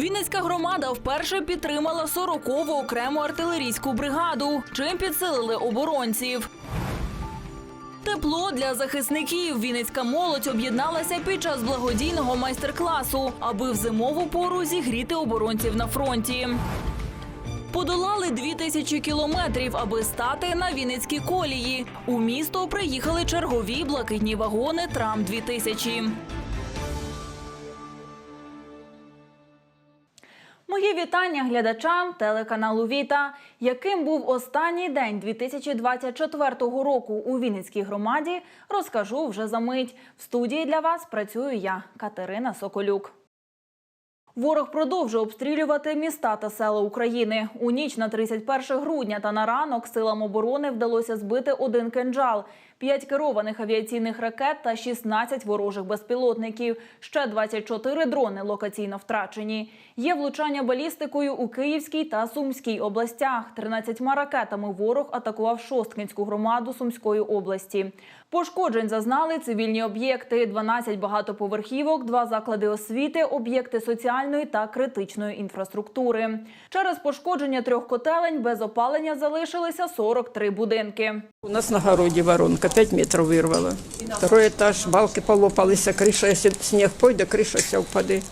Вінницька громада вперше підтримала 40-ву окрему артилерійську бригаду, чим підсилили оборонців. Тепло для захисників. Вінницька молодь об'єдналася під час благодійного майстер-класу, аби в зимову пору зігріти оборонців на фронті. Подолали дві тисячі кілометрів, аби стати на Вінницькі колії. У місто приїхали чергові блакитні вагони Трам 2000 Вітання глядачам телеканалу Віта. Яким був останній день 2024 року у Вінницькій громаді, розкажу вже за мить. В студії для вас працюю я, Катерина Соколюк. Ворог продовжує обстрілювати міста та села України. У ніч на 31 грудня та на ранок силам оборони вдалося збити один кинджал, 5 керованих авіаційних ракет та 16 ворожих безпілотників. Ще 24 дрони локаційно втрачені. Є влучання балістикою у Київській та Сумській областях. 13 ракетами ворог атакував Шосткинську громаду Сумської області. Пошкоджень зазнали цивільні об'єкти: 12 багатоповерхівок, два заклади освіти, об'єкти соціальної та критичної інфраструктури. Через пошкодження трьох котелень без опалення залишилися 43 будинки. У нас на городі воронка, 5 метрів вирвала. Второй етаж, балки полопалися, криша, якщо сніг пойде, криша вся впаде.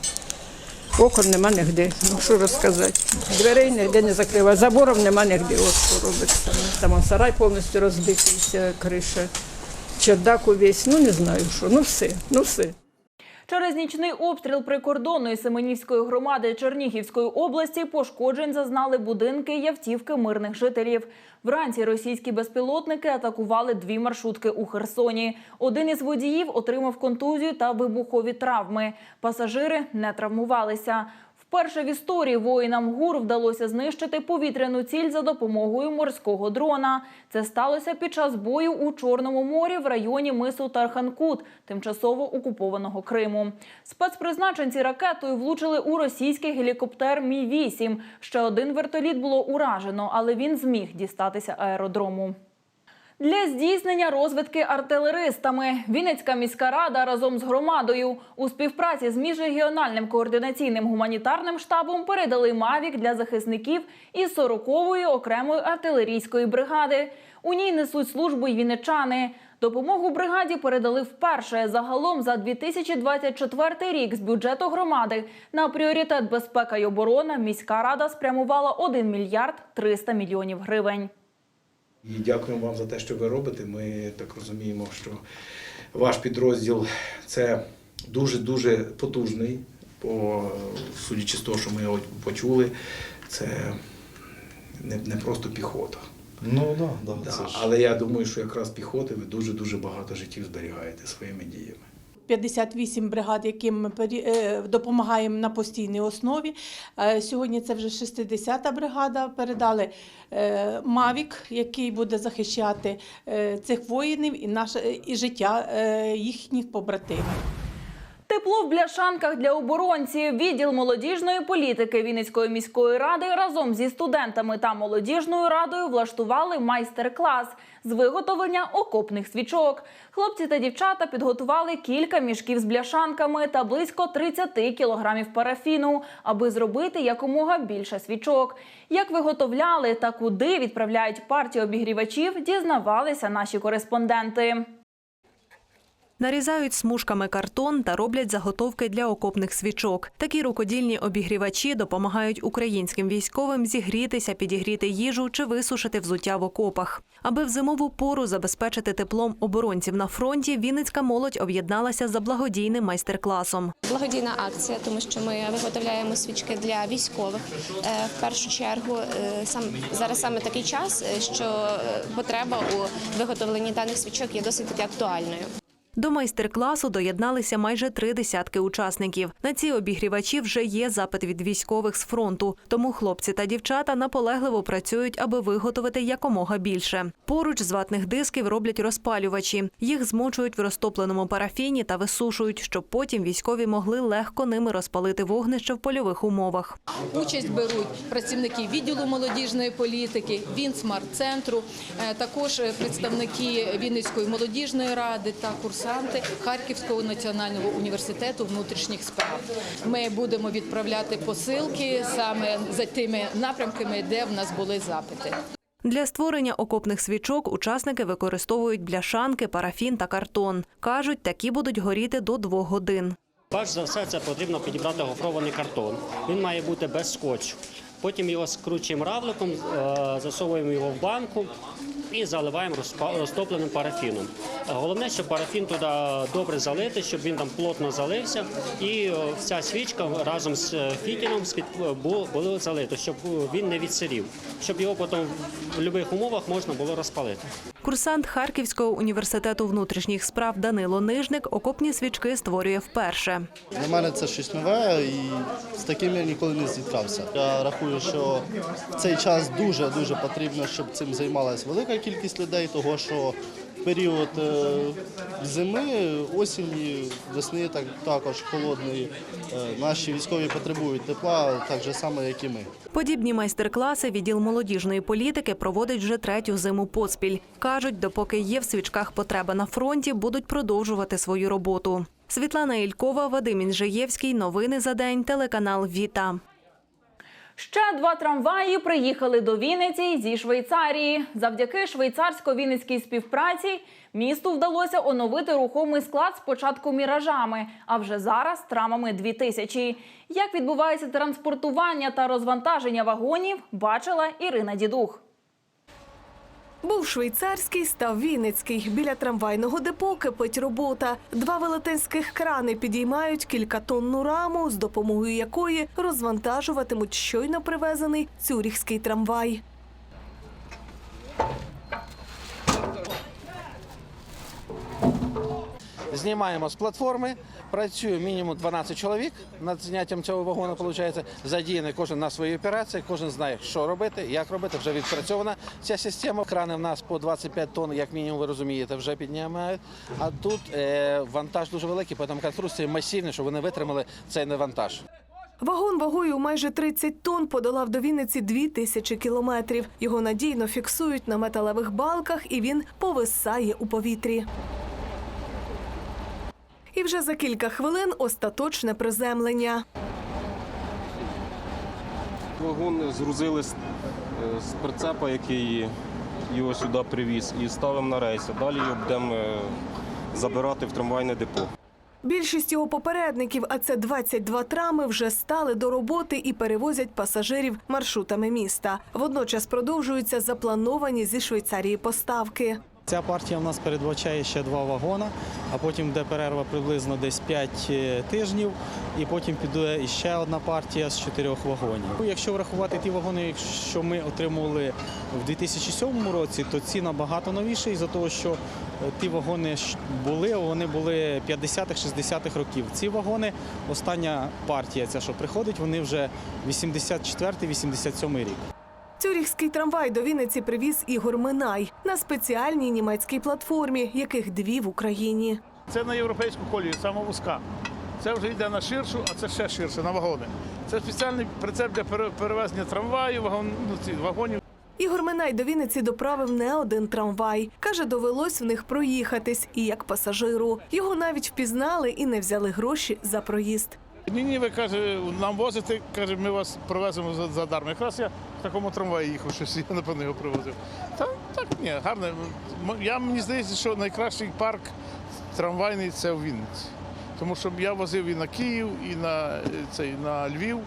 Окон нема нігде, ну що розказати. Дверей нігде не закриває, забором нема нігде, от що робиться. Там он сарай повністю розбитий, вся криша, чердак увесь, ну не знаю що, ну все, ну все. Через нічний обстріл прикордонної Семенівської громади Чернігівської області пошкоджень зазнали будинки і автівки мирних жителів. Вранці російські безпілотники атакували дві маршрутки у Херсоні. Один із водіїв отримав контузію та вибухові травми. Пасажири не травмувалися. Вперше в історії воїнам ГУР вдалося знищити повітряну ціль за допомогою морського дрона. Це сталося під час бою у Чорному морі в районі мису Тарханкут, тимчасово окупованого Криму. Спецпризначенці ракетою влучили у російський гелікоптер Мі-8. Ще один вертоліт було уражено, але він зміг дістатися аеродрому. Для здійснення розвідки артилеристами Вінницька міська рада разом з громадою у співпраці з міжрегіональним координаційним гуманітарним штабом передали Мавік для захисників із 40-ї окремої артилерійської бригади. У ній несуть службу й вінничани. Допомогу бригаді передали вперше. Загалом за 2024 рік з бюджету громади на пріоритет безпека й оборона міська рада спрямувала 1 мільярд 300 мільйонів гривень. І дякуємо вам за те, що ви робите. Ми так розуміємо, що ваш підрозділ це дуже-дуже потужний, по, судячи з того, що ми почули, це не, не просто піхота. Ну да, да, Да, це ж. але я думаю, що якраз піхоти ви дуже-дуже багато життів зберігаєте своїми діями. 58 бригад, яким ми е, допомагаємо на постійній основі. Е, Сьогодні це вже 60-та бригада. Передали е, Мавік, який буде захищати цих воїнів і наше і життя їхніх побратимів. Тепло в бляшанках для оборонців. Відділ молодіжної політики Вінницької міської ради разом зі студентами та молодіжною радою влаштували майстер-клас з виготовлення окопних свічок. Хлопці та дівчата підготували кілька мішків з бляшанками та близько 30 кілограмів парафіну, аби зробити якомога більше свічок. Як виготовляли та куди відправляють партію обігрівачів, дізнавалися наші кореспонденти. Нарізають смужками картон та роблять заготовки для окопних свічок. Такі рукодільні обігрівачі допомагають українським військовим зігрітися, підігріти їжу чи висушити взуття в окопах. Аби в зимову пору забезпечити теплом оборонців на фронті, Вінницька молодь об'єдналася за благодійним майстер-класом. Благодійна акція, тому що ми виготовляємо свічки для військових. Е, В першу чергу е, сам зараз саме такий час, е, що потреба у виготовленні даних свічок є досить актуальною. До майстер-класу доєдналися майже три десятки учасників. На ці обігрівачі вже є запит від військових з фронту, тому хлопці та дівчата наполегливо працюють, аби виготовити якомога більше. Поруч з ватних дисків роблять розпалювачі. Їх змочують в розтопленому парафіні та висушують, щоб потім військові могли легко ними розпалити вогнище в польових умовах. Участь беруть працівники відділу молодіжної політики, Вінсмарт-центру, е, також е, представники Вінницької молодіжної ради та курсанти курсанти Харківського національного університету внутрішніх справ. Ми будемо відправляти посилки саме за тими напрямками, де в нас були запити. Для створення окопних свічок учасники використовують бляшанки, парафін та картон. Кажуть, такі будуть горіти до двох годин. Перш за все, це потрібно підібрати гофрований картон. Він має бути без скотчу. Потім його скручуємо равликом, е, засовуємо його в банку і заливаємо розпа- розтопленим парафіном. Головне, щоб парафін туди добре залити, щоб він там плотно залився, і е, вся свічка разом з е, фітілем було залито, щоб е, він не відсирів, щоб його потім в будь-яких умовах можна було розпалити. Курсант Харківського університету внутрішніх справ Данило Нижник окопні свічки створює вперше. Для мене це щось нове і з таким я ніколи не зіткався. Я рахую, що в цей час дуже дуже потрібно, щоб цим займалася велика кількість людей, того що в період е, зими, осені, весни, так також холодної, е, наші військові потребують тепла, так же само, як і ми. Подібні майстер-класи відділ молодіжної політики проводить вже третю зиму поспіль. Кажуть, допоки є в свічках потреба на фронті, будуть продовжувати свою роботу. Світлана Ількова, Вадим Інжиєвський. Новини за день. Телеканал Віта. Ще два трамваї приїхали до Вінниці зі Швейцарії. Завдяки швейцарсько-вінницькій співпраці місту вдалося оновити рухомий склад спочатку міражами, а вже зараз трамами 2000. Як відбувається транспортування та розвантаження вагонів, бачила Ірина Дідух. Був швейцарський, став Вінницький. Біля трамвайного депо кипить робота. Два велетенських крани підіймають кількатонну раму, з допомогою якої розвантажуватимуть щойно привезений цюріхський трамвай. Знімаємо з платформи, працює мінімум 12 чоловік над зняттям цього вагону. Виходить, задіяний кожен на своїй операції, кожен знає, що робити, як робити. Вже відпрацьована ця система. Крани в нас по 25 тонн, як мінімум, ви розумієте, вже піднімають. А тут е, вантаж дуже великий, тому конструкції масивні, щоб вони витримали цей невантаж. Вагон вагою майже 30 тонн подолав до Вінниці 2 тисячі кілометрів. Його надійно фіксують на металевих балках, і він повисає у повітрі. І вже за кілька хвилин остаточне приземлення. Вагон згрузили з, е, з прицепа, який його сюди привіз, і ставимо на рейси. Далі його будемо е, забирати в трамвайне депо. Більшість його попередників, а це 22 трами, вже стали до роботи і перевозять пасажирів маршрутами міста. Водночас продовжуються заплановані зі Швейцарії поставки. Ця партія в нас передбачає ще два вагона, а потім буде перерва приблизно десь 5 тижнів, і потім піде іще одна партія з чотирьох вагонів. Ну, Якщо врахувати ті вагони, що ми отримували в 2007 році, то ці набагато новіші, із-за того, що е, ті вагони були, вони були 50-х, 60-х років. Ці вагони, остання партія, ця що приходить, вони вже 84-87 рік. Цюріхський трамвай до Вінниці привіз Ігор Минай на спеціальній німецькій платформі, яких дві в Україні. Це на європейську колію, саме вузька. Це вже йде на ширшу, а це ще ширше, на вагони. Це спеціальний прицеп для пере- перевезення трамваю, вагон, ну, вагонів. Ігор Минай до Вінниці доправив не один трамвай. Каже, довелось в них проїхатись і як пасажиру. Його навіть впізнали і не взяли гроші за проїзд. Ні, ні, ви каже, нам возите, каже, ми вас привеземо за, за. Якраз я в такому трамваї їхав, щось я напевно його привозив. Та так, ні, гарно. Я мені здається, що найкращий парк трамвайний це в Вінниці. Тому що я возив і на Київ, і на, е, цей, на Львів.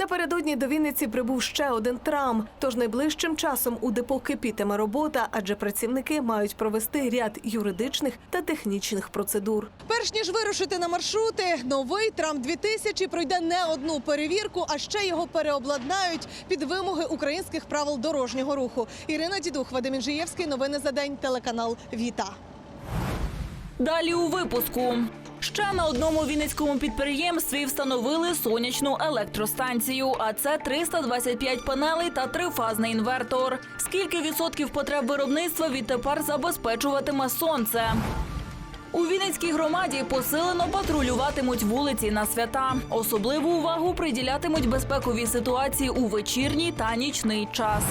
Напередодні до Вінниці прибув ще один трам. Тож найближчим часом у депо кипітиме робота, адже працівники мають провести ряд юридичних та технічних процедур. Перш ніж вирушити на маршрути, новий трам 2000 пройде не одну перевірку, а ще його переобладнають під вимоги українських правил дорожнього руху. Ірина Дідух, Вадим Інжиєвський. Новини за день. Телеканал Віта. Далі у випуску. Ще на одному вінницькому підприємстві встановили сонячну електростанцію, а це 325 панелей та трифазний інвертор. Скільки відсотків потреб виробництва відтепер забезпечуватиме сонце? У Вінницькій громаді посилено патрулюватимуть вулиці на свята. Особливу увагу приділятимуть безпековій ситуації у вечірній та нічний час.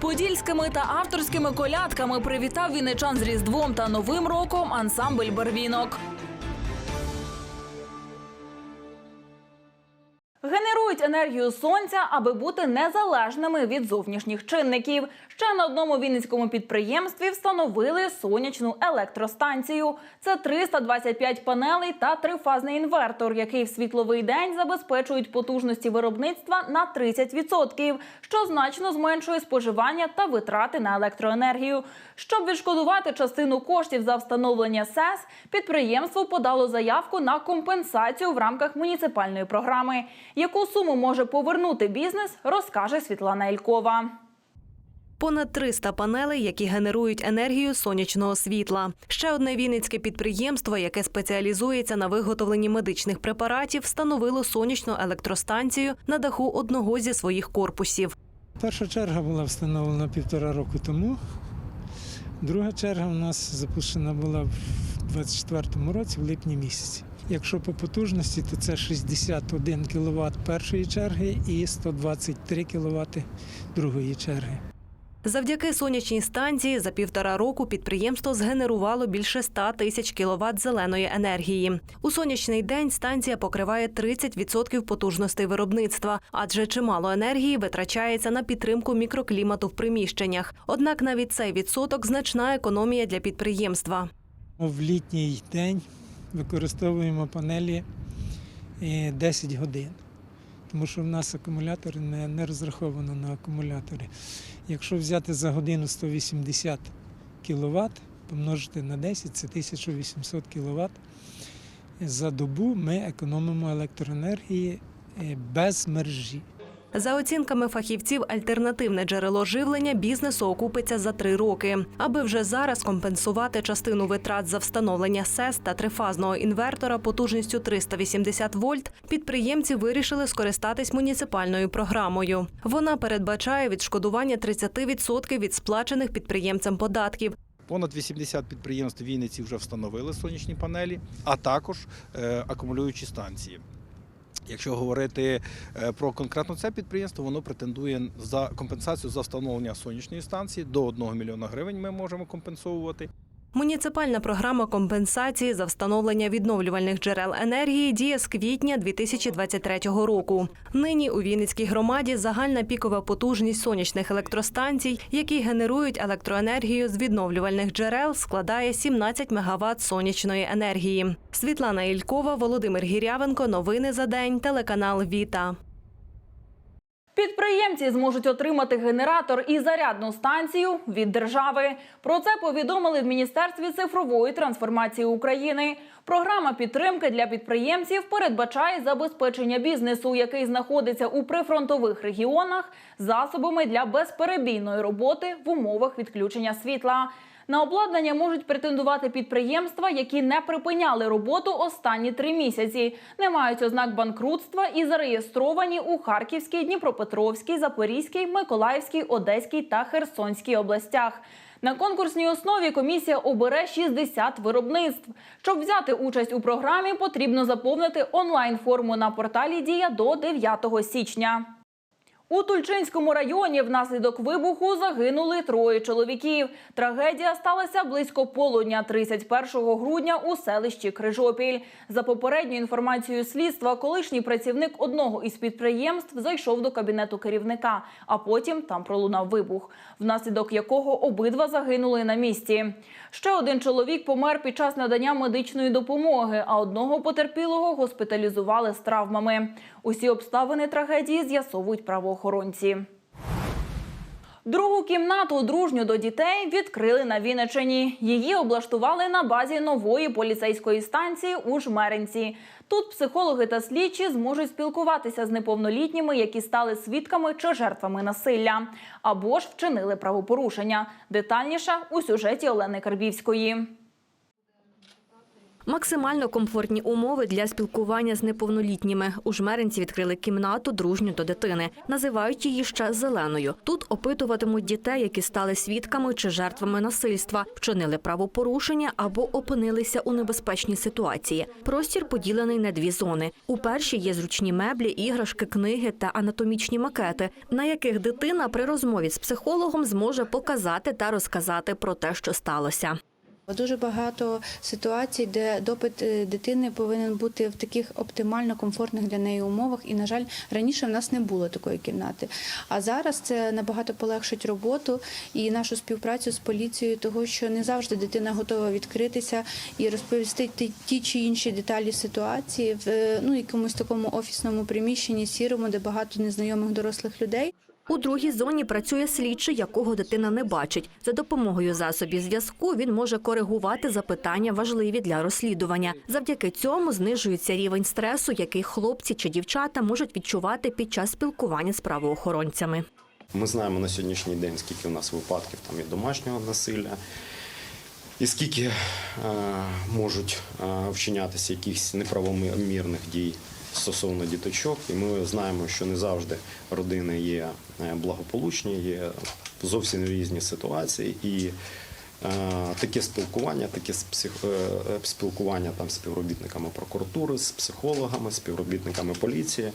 Подільськими та авторськими колядками привітав вінничан з Різдвом та Новим роком ансамбль Барвінок. генерує Генерують енергію сонця, аби бути незалежними від зовнішніх чинників. Ще на одному вінницькому підприємстві встановили сонячну електростанцію. Це 325 панелей та трифазний інвертор, який в світловий день забезпечують потужності виробництва на 30%, що значно зменшує споживання та витрати на електроенергію. Щоб відшкодувати частину коштів за встановлення СЕС, підприємство подало заявку на компенсацію в рамках муніципальної програми. Яку суму може повернути бізнес, розкаже Світлана Елькова. Понад 300 панелей, які генерують енергію сонячного світла. Ще одне вінницьке підприємство, яке спеціалізується на виготовленні медичних препаратів, встановило сонячну електростанцію на даху одного зі своїх корпусів. Перша черга була встановлена півтора року тому. Друга черга у нас запущена була в 24-му році, в липні місяці. Якщо по потужності, то це 61 кВт першої черги і 123 кВт другої черги. Завдяки сонячній станції за півтора року підприємство згенерувало більше 100 тисяч кіловат зеленої енергії. У сонячний день станція покриває 30% потужностей виробництва, адже чимало енергії витрачається на підтримку мікроклімату в приміщеннях. Однак навіть цей відсоток значна економія для підприємства. В літній день використовуємо панелі е, 10 годин, тому що в нас акумулятор не, не розраховано на акумулятори. Якщо взяти за годину 180 кВт, помножити на 10, це 1800 кВт. За добу ми економимо електроенергії е, без мережі. За оцінками фахівців, альтернативне джерело живлення бізнесу окупиться за три роки. Аби вже зараз компенсувати частину витрат за встановлення СЕС та трифазного інвертора потужністю 380 вольт, підприємці вирішили скористатись муніципальною програмою. Вона передбачає відшкодування 30% від сплачених підприємцям податків. Понад 80 підприємств Вінниці вже встановили сонячні панелі, а також е, акумулюючі станції. Якщо говорити е, про конкретно це підприємство, воно претендує за компенсацію за встановлення сонячної станції до 1 мільйона гривень. Ми можемо компенсовувати. Муніципальна програма компенсації за встановлення відновлювальних джерел енергії діє з квітня 2023 року. Нині у Вінницькій громаді загальна пікова потужність сонячних електростанцій, які генерують електроенергію з відновлювальних джерел, складає 17 МВт сонячної енергії. Світлана Ількова, Володимир Гірявенко. Новини за день. Телеканал Віта. Підприємці зможуть отримати генератор і зарядну станцію від держави. Про це повідомили в Міністерстві цифрової трансформації України. Програма підтримки для підприємців передбачає забезпечення бізнесу, який знаходиться у прифронтових регіонах, засобами для безперебійної роботи в умовах відключення світла. На обладнання можуть претендувати підприємства, які не припиняли роботу останні три місяці, не мають ознак банкрутства і зареєстровані у Харківській, Дніпропетровській, Запорізькій, Миколаївській, Одеській та Херсонській областях. На конкурсній основі комісія обере 60 виробництв. Щоб взяти участь у програмі, потрібно заповнити онлайн-форму на порталі Дія до 9 січня. У Тульчинському районі внаслідок вибуху загинули троє чоловіків. Трагедія сталася близько полудня 31 грудня у селищі Крижопіль. За попередньою інформацією слідства, колишній працівник одного із підприємств зайшов до кабінету керівника, а потім там пролунав вибух, внаслідок якого обидва загинули на місці. Ще один чоловік помер під час надання медичної допомоги, а одного потерпілого госпіталізували з травмами. Усі обставини трагедії з'ясовують правоохоронці. Другу кімнату дружню до дітей відкрили на Вінничині. Її облаштували на базі нової поліцейської станції у Жмеринці. Тут психологи та слідчі зможуть спілкуватися з неповнолітніми, які стали свідками чи жертвами насилля, або ж вчинили правопорушення. Детальніше у сюжеті Олени Карбівської. Максимально комфортні умови для спілкування з неповнолітніми. У жмеринці відкрили кімнату дружню до дитини. Називають її ще зеленою. Тут опитуватимуть дітей, які стали свідками чи жертвами насильства, вчинили правопорушення або опинилися у небезпечній ситуації. Простір поділений на дві зони. У першій є зручні меблі, іграшки, книги та анатомічні макети, на яких дитина при розмові з психологом зможе показати та розказати про те, що сталося. Дуже багато ситуацій, де допит е, дитини повинен бути в таких оптимально комфортних для неї умовах. І, на жаль, раніше в нас не було такої кімнати. А зараз це набагато полегшить роботу і нашу співпрацю з поліцією, того що не завжди дитина готова відкритися і розповісти ті- чи інші деталі ситуації в е, ну якомусь такому офісному приміщенні, сірому, де багато незнайомих дорослих людей. У другій зоні працює слідчий, якого дитина не бачить. За допомогою засобів зв'язку він може коригувати запитання, важливі для розслідування. Завдяки цьому знижується рівень стресу, який хлопці чи дівчата можуть відчувати під час спілкування з правоохоронцями. Ми знаємо на сьогоднішній день, скільки у нас випадків там і домашнього насилля, і скільки е, можуть е, вчинятися якихось неправомірних дій стосовно діточок. І ми знаємо, що не завжди родини є е, благополучні, є зовсім різні ситуації. І е, таке спілкування, таке е, спілкування там з співробітниками прокуратури, з психологами, співробітниками поліції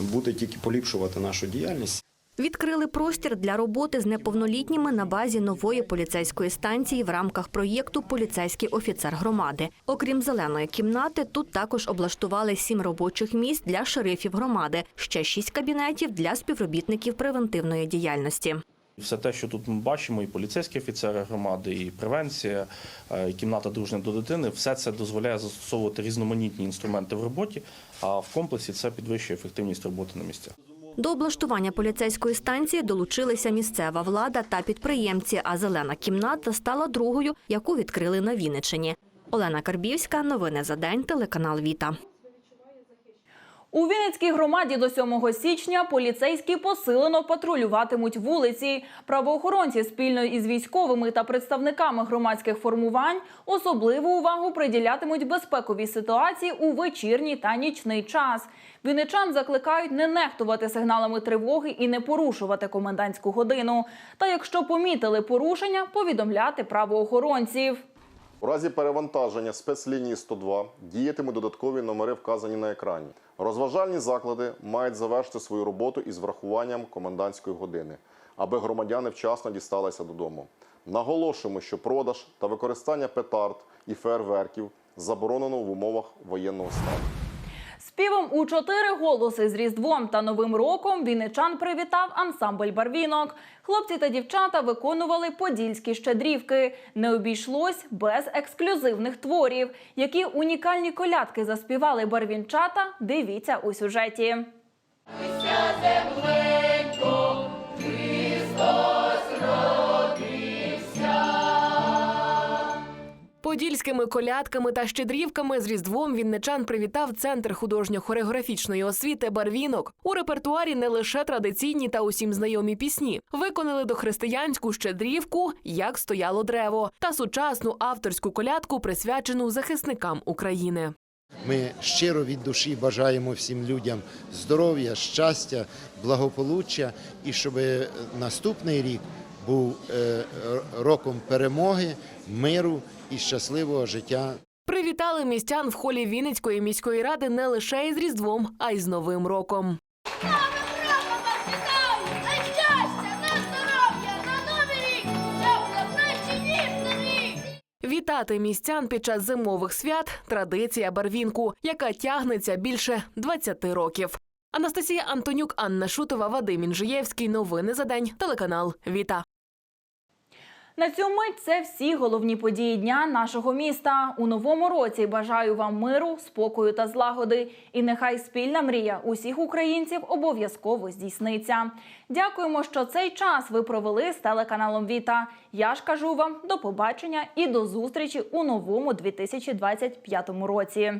буде тільки поліпшувати нашу діяльність. Відкрили простір для роботи з неповнолітніми на базі нової поліцейської станції в рамках проєкту Поліцейський офіцер громади. Окрім зеленої кімнати, тут також облаштували сім робочих місць для шерифів громади, ще шість кабінетів для співробітників превентивної діяльності. Все те, що тут ми бачимо, і поліцейські офіцери громади, і превенція, е, і кімната дружня до дитини, все це дозволяє застосовувати різноманітні інструменти в роботі, а в комплексі це підвищує ефективність роботи на місцях. До облаштування поліцейської станції долучилися місцева влада та підприємці, а зелена кімната стала другою, яку відкрили на Вінниччині. Олена Карбівська, новини за день, телеканал Віта. У Вінницькій громаді до 7 січня поліцейські посилено патрулюватимуть вулиці. Правоохоронці спільно із військовими та представниками громадських формувань особливу увагу приділятимуть безпековій ситуації у вечірній та нічний час. Вінничан закликають не нехтувати сигналами тривоги і не порушувати комендантську годину. Та якщо помітили порушення, повідомляти правоохоронців. У разі перевантаження спецлінії 102 діятимуть додаткові номери, вказані на екрані. Розважальні заклади мають завершити свою роботу із врахуванням комендантської години, аби громадяни вчасно дісталися додому. Наголошуємо, що продаж та використання петард і фейерверків заборонено в умовах воєнного стану. Співом у чотири голоси з Різдвом та Новим роком вінничан привітав ансамбль барвінок. Хлопці та дівчата виконували подільські щедрівки. Не обійшлось без ексклюзивних творів. Які унікальні колядки заспівали барвінчата, дивіться у сюжеті. Подільськими колядками та щедрівками з Різдвом вінничан привітав центр художньо-хореографічної освіти Барвінок. У репертуарі не лише традиційні та усім знайомі пісні. Виконали дохристиянську щедрівку Як стояло древо та сучасну авторську колядку, присвячену захисникам України. Ми щиро від душі бажаємо всім людям здоров'я, щастя, благополуччя і щоб наступний рік був е, роком перемоги, миру і щасливого життя. Привітали містян в холі Вінницької міської ради не лише із Різдвом, а й з Новим роком. Вітати містян під час зимових свят традиція барвінку, яка тягнеться більше 20 років. Анастасія Антонюк, Анна Шутова, Вадим Інжиєвський. Новини за день. Телеканал Віта. На цю мить це всі головні події дня нашого міста. У новому році бажаю вам миру, спокою та злагоди. І нехай спільна мрія усіх українців обов'язково здійсниться. Дякуємо, що цей час ви провели з телеканалом Віта. Я ж кажу вам до побачення і до зустрічі у новому 2025 році.